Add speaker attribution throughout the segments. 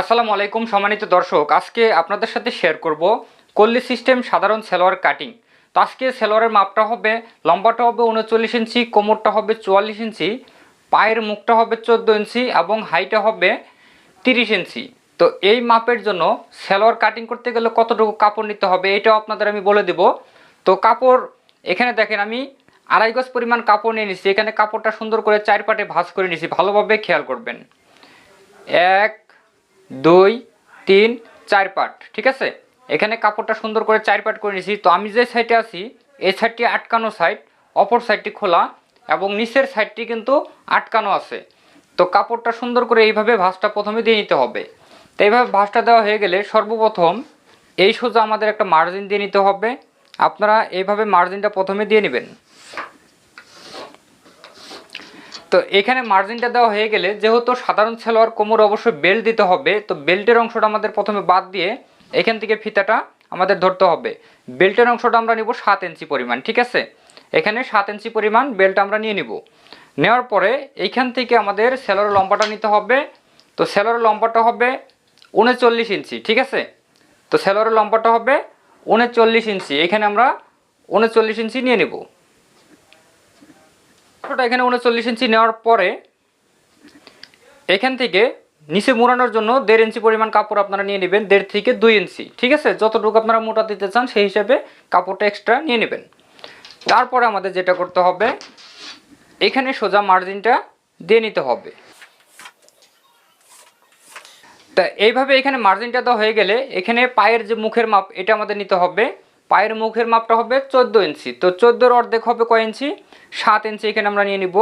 Speaker 1: আসসালামু আলাইকুম সম্মানিত দর্শক, আজকে আপনাদের সাথে শেয়ার করব কল্লি সিস্টেম সাধারণ সেলোয়ার কাটিং তো আজকে সেলোয়ারের মাপটা হবে, লম্বাটা হবে উনচল্লিশ ইঞ্চি, কোমরটা হবে চুয়াল্লিশ ইঞ্চি, পায়ের মুখটা হবে চোদ্দ ইঞ্চি এবং হাইটা হবে তিরিশ ইঞ্চি। তো এই মাপের জন্য সেলোয়ার কাটিং করতে গেলে কতটুকু কাপড় নিতে হবে এটাও আপনাদের আমি বলে দেব। তো কাপড়, এখানে দেখেন আমি আড়াই গজ পরিমাণ কাপড় নিয়ে নিছি এখানে কাপড়টা সুন্দর করে চার পাটে ভাঁজ করে নিছি ভালোভাবে খেয়াল করবেন। এক দুই, তিন, চার পাট, ঠিক আছে? এখানে কাপড়টা সুন্দর করে চার পাট করে নিয়েছি। তো আমি যে সাইডে আছি, এই সাইডটি আটকানো সাইড অপর সাইডটি খোলা এবং নিচের সাইডটি কিন্তু আটকানো আছে। তো কাপড়টা সুন্দর করে এইভাবে ভাঁজটা প্রথমে দিয়ে নিতে হবে। তো এইভাবে ভাঁজটা দেওয়া হয়ে গেলে সর্বপ্রথম এই সোজা আমাদের একটা মার্জিন দিয়ে নিতে হবে। আপনারা এইভাবে মার্জিনটা প্রথমে দিয়ে নেবেন। তো এখানে মার্জিনটা দেওয়া হয়ে গেলে যেহেতু সাধারণ সালোয়ার কোমর অবশ্যই বেল্ট দিতে হবে, তো বেল্টের অংশটা আমাদের প্রথমে বাদ দিয়ে এখান থেকে ফিতাটা আমাদের ধরতে হবে। বেল্টের অংশটা আমরা নিব সাত ইঞ্চি পরিমাণ, ঠিক আছে? এখানে সাত ইঞ্চি পরিমাণ বেল্ট আমরা নিয়ে নিব। নেওয়ার পরে এইখান থেকে আমাদের সেলোর লম্বাটা নিতে হবে। তো সেলোর লম্বাটা হবে উনচল্লিশ ইঞ্চি, ঠিক আছে? তো সেলোয়ারের লম্বাটা হবে উনচল্লিশ ইঞ্চি, এখানে আমরা উনচল্লিশ ইঞ্চি নিয়ে নেব। ওটা এখানে উনচল্লিশ ইঞ্চি নেওয়ার পরে এখান থেকে নিচে মোড়ানোর জন্য দেড় ইঞ্চি পরিমাণ কাপড় আপনারা নিয়ে নেবেন, দেড় থেকে দুই ইঞ্চি, ঠিক আছে? যতটুকু আপনারা মোটা দিতে চান সেই হিসাবে কাপড়টা এক্সট্রা নিয়ে নেবেন। তারপরে আমাদের যেটা করতে হবে, এখানে সোজা মার্জিনটা দিয়ে নিতে হবে। তা এইভাবে এখানে মার্জিনটা দেওয়া হয়ে গেলে এখানে পায়ের যে মুখের মাপ, এটা আমাদের নিতে হবে। পায়ের মুখের মাপটা হবে চোদ্দ ইঞ্চি। তো চোদ্দোর অর্ধেক হবে কয় ইঞ্চি? সাত ইঞ্চি এখানে আমরা নিয়ে নিব।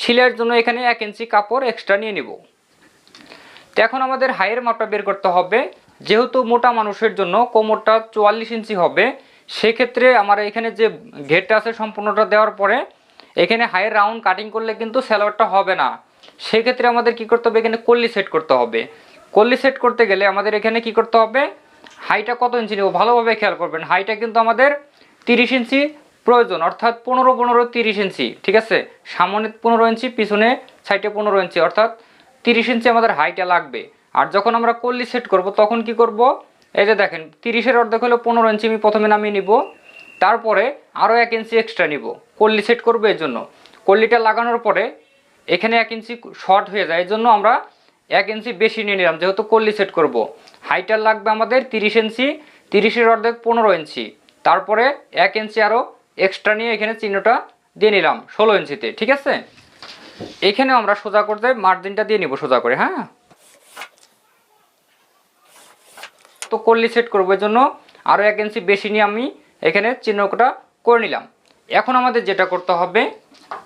Speaker 1: শিলের জন্য এখানে এক ইঞ্চি কাপড় এক্সট্রা নিয়ে নিব। তো এখন আমাদের হাইয়ের মাপটা বের করতে হবে। যেহেতু মোটা মানুষের জন্য কোমরটা চুয়াল্লিশ ইঞ্চি হবে, সেক্ষেত্রে আমার এখানে যে ঘেরটা আছে সম্পূর্ণটা দেওয়ার পরে, এখানে হাইয়ের রাউন্ড কাটিং করলে কিন্তু স্যালোয়ারটা হবে না। সেক্ষেত্রে আমাদের কি করতে হবে? এখানে কল্লি সেট করতে হবে। কল্লি সেট করতে গেলে আমাদের এখানে কি করতে হবে? হাইটা কত ইঞ্চি নেব? ভালোভাবে খেয়াল করবেন হাইটা কিন্তু আমাদের তিরিশ ইঞ্চি প্রয়োজন, অর্থাৎ পনেরো পনেরো তিরিশ ইঞ্চি ঠিক আছে? সামনে পনেরো ইঞ্চি পিছনে সাইডে পনেরো ইঞ্চি অর্থাৎ তিরিশ ইঞ্চি আমাদের হাইটা লাগবে। আর যখন আমরা কল্লি সেট করব, তখন কি করব? এই যে দেখেন, তিরিশের অর্ধেক হলো পনেরো ইঞ্চি আমি প্রথমে নামিয়ে নিব, তারপরে আরও এক ইঞ্চি এক্সট্রা নিব। কল্লি সেট করব এর জন্য। কল্লিটা লাগানোর পরে এখানে এক ইঞ্চি শর্ট হয়ে যায় এই জন্য আমরা এক ইঞ্চি বেশি নিয়ে নিলাম, যেহেতু কল্লি সেট করব। হাইটার লাগবে আমাদের তিরিশ ইঞ্চি, তিরিশের অর্ধেক পনেরো ইঞ্চি। তারপরে এক ইঞ্চি আরও এক্সট্রা নিয়ে এখানে চিহ্নটা দিয়ে নিলাম ষোলো ইঞ্চিতে, ঠিক আছে? এখানেও আমরা সোজা করতে মার্জিনটা দিয়ে নিব সোজা করে হ্যাঁ? তো কল্লি সেট করব জন্য আরও এক ইঞ্চি বেশি নিয়ে আমি এখানে চিহ্নটা করে নিলাম। এখন আমাদের যেটা করতে হবে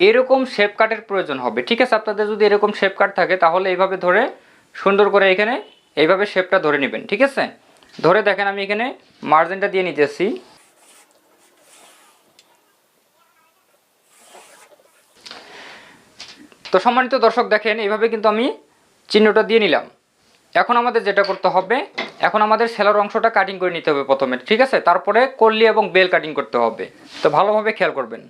Speaker 1: এরকম শেপ কাটের প্রয়োজন হবে। ঠিক আছে? আপনাদের যদি এরকম শেপ কাট থাকে, তাহলে এইভাবে ধরে সুন্দর করে এখানে এইভাবে শেপটা ধরে নেবেন, ঠিক আছে? ধরে দেখেন আমি এখানে মার্জিনটা দিয়ে নিতেছি। তো সম্মানিত দর্শক, দেখেন এইভাবে কিন্তু আমি চিহ্নটা দিয়ে নিলাম। এখন আমাদের যেটা করতে হবে, এখন আমাদের সেলার অংশটা কাটিং করে নিতে হবে প্রথমে, ঠিক আছে? তারপরে কল্লি এবং বেল কাটিং করতে হবে। তো ভালোভাবে খেয়াল করবেন।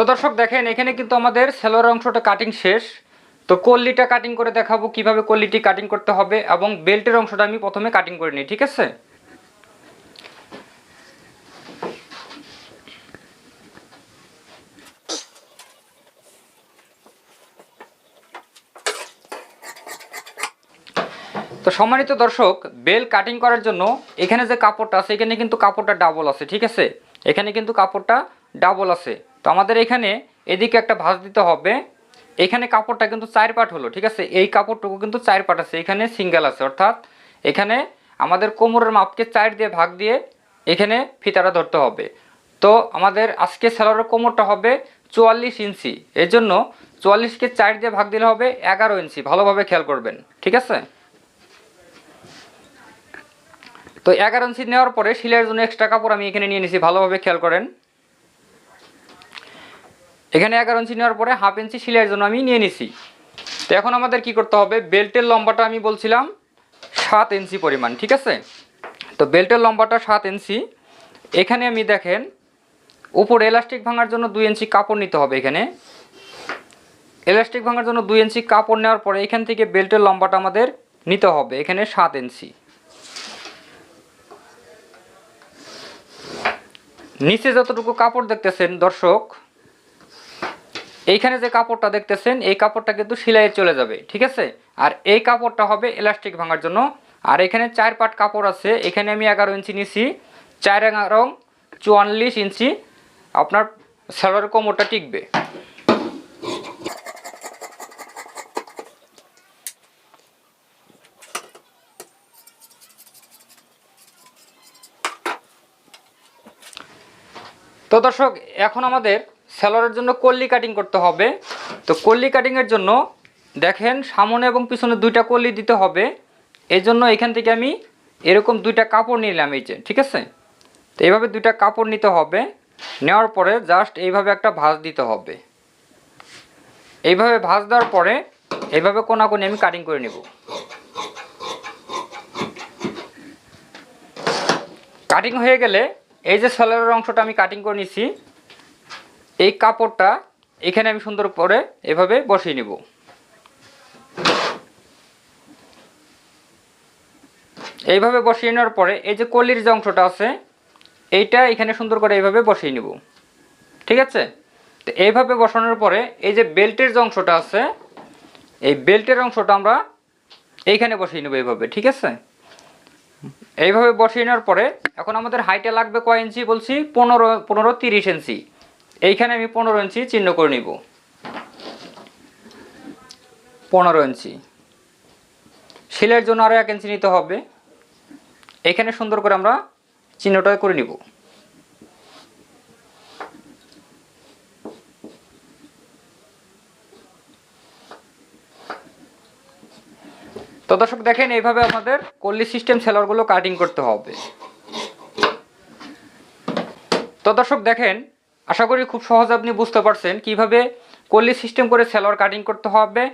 Speaker 1: তো দর্শক দেখেন, এখানে কিন্তু আমাদের সেলোয়ার অংশটা কাটিং শেষ। তো কল্লিটা কাটিং করে দেখাবো কীভাবে কল্লিটি কাটিং করতে হবে এবং বেল্টের অংশটা আমি প্রথমে কাটিং করে নিই, ঠিক আছে? তো সম্মানিত দর্শক, বেল কাটিং করার জন্য এখানে যে কাপড়টা আছে, এখানে কিন্তু কাপড়টা ডাবল আছে, ঠিক আছে? এখানে কিন্তু কাপড়টা ডাবল আছে। তো আমাদের এখানে এদিকে একটা ভাঁজ দিতে হবে। এখানে কাপড়টা কিন্তু চার পাট হলো, ঠিক আছে? এই কাপড়টুকু কিন্তু চার পাট আছে, এখানে সিঙ্গেল আছে, অর্থাৎ এখানে আমাদের কোমরের মাপকে চার দিয়ে ভাগ দিয়ে এখানে ফিতাটা ধরতে হবে। তো আমাদের আজকে সেলারের কোমরটা হবে চুয়াল্লিশ ইঞ্চি এর জন্য চুয়াল্লিশকে চার দিয়ে ভাগ দিলে হবে এগারো ইঞ্চি, ভালোভাবে খেয়াল করবেন, ঠিক আছে? তো এগারো ইঞ্চি নেওয়ার পরে সিলাইয়ের জন্য এক্সট্রা কাপড় আমি এখানে নিয়ে নিছি, ভালোভাবে খেয়াল করেন। এখানে এগারো ইঞ্চি নেওয়ার পরে হাফ ইঞ্চি সেলাইয়ের জন্য আমি নিয়ে নিছি। তো এখন আমাদের কি করতে হবে? বেল্টের লম্বাটা আমি বলছিলাম সাত ইঞ্চি পরিমাণ, ঠিক আছে? তো বেল্টের লম্বাটা সাত ইঞ্চি এখানে আমি দেখেন, উপরে এলাস্টিক ভাঙার জন্য দুই ইঞ্চি কাপড় নিতে হবে এখানে। এলাস্টিক ভাঙার জন্য দুই ইঞ্চি কাপড় নেওয়ার পরে এখান থেকে বেল্টের লম্বাটা আমাদের নিতে হবে এখানে সাত ইঞ্চি নিচে যতটুকু কাপড় দেখতেছেন দর্শক এইখানে যে কাপড়টা দেখতেছেন, এই কাপড়টা কিন্তু সেলাইয়ে চলে যাবে, ঠিক আছে? আর এই কাপড়টা হবে এলাস্টিক ভাঙার জন্য। আর এখানে চার পাট কাপড় আছে, এখানে আমি এগারো ইঞ্চি নিছি। চার এগারো চুয়াল্লিশ ইঞ্চি, আপনার স্যালোয়ার কোমরটা টিকবে। তো দর্শক, এখন আমাদের স্যালোয়ারের জন্য কল্লি কাটিং করতে হবে। তো কল্লি কাটিংয়ের জন্য দেখেন সামনে এবং পিছনে দুইটা কল্লি দিতে হবে। এই জন্য এখান থেকে আমি এরকম দুইটা কাপড় নিলাম এই যে, ঠিক আছে? তো এইভাবে দুইটা কাপড় নিতে হবে। নেওয়ার পরে জাস্ট এইভাবে একটা ভাঁজ দিতে হবে। এইভাবে ভাঁজ দেওয়ার পরে এইভাবে কোনাকুনি আমি কাটিং করে নেব। কাটিং হয়ে গেলে এই যে সেলারের অংশটা আমি কাটিং করে নিছি। এই কাপড়টা এখানে আমি সুন্দর করে এভাবে বসিয়ে নিব। এইভাবে বসিয়ে নেওয়ার পরে এই যে কলির যে অংশটা আছে, এইটা এখানে সুন্দর করে এইভাবে বসিয়ে নিব। ঠিক আছে? তো এইভাবে বসানোর পরে এই যে বেল্টের যে অংশটা আছে, এই বেল্টের অংশটা আমরা এইখানে বসিয়ে নেব এইভাবে, ঠিক আছে? এইভাবে বসিয়ে নেওয়ার পরে এখন আমাদের হাইটে লাগবে কয় ইঞ্চি বলছি? পনেরো পনেরো তিরিশ ইঞ্চি। এইখানে আমি পনেরো ইঞ্চি চিহ্ন করে নিব। পনেরো ইঞ্চি। শিলের জন্য আরও এক ইঞ্চি নিতে হবে। এখানে সুন্দর করে আমরা চিহ্নটা করে নিব। তো দর্শক, দেখেন, এইভাবে আমাদের কল্লি সিস্টেম সেলারগুলো কাটিং করতে হবে। তো দর্শক, দেখেন আশা করি খুব সহজে আপনি বুঝতে পারছেন কীভাবে কল্লি সিস্টেম করে সেলোয়ার কাটিং করতে হবে।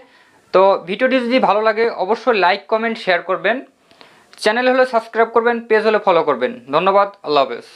Speaker 1: তো ভিডিওটি যদি ভালো লাগে, অবশ্যই লাইক কমেন্ট শেয়ার করবেন। চ্যানেল হলে সাবস্ক্রাইব করবেন পেজ হলে ফলো করবেন। ধন্যবাদ, আল্লাহ হাফেজ।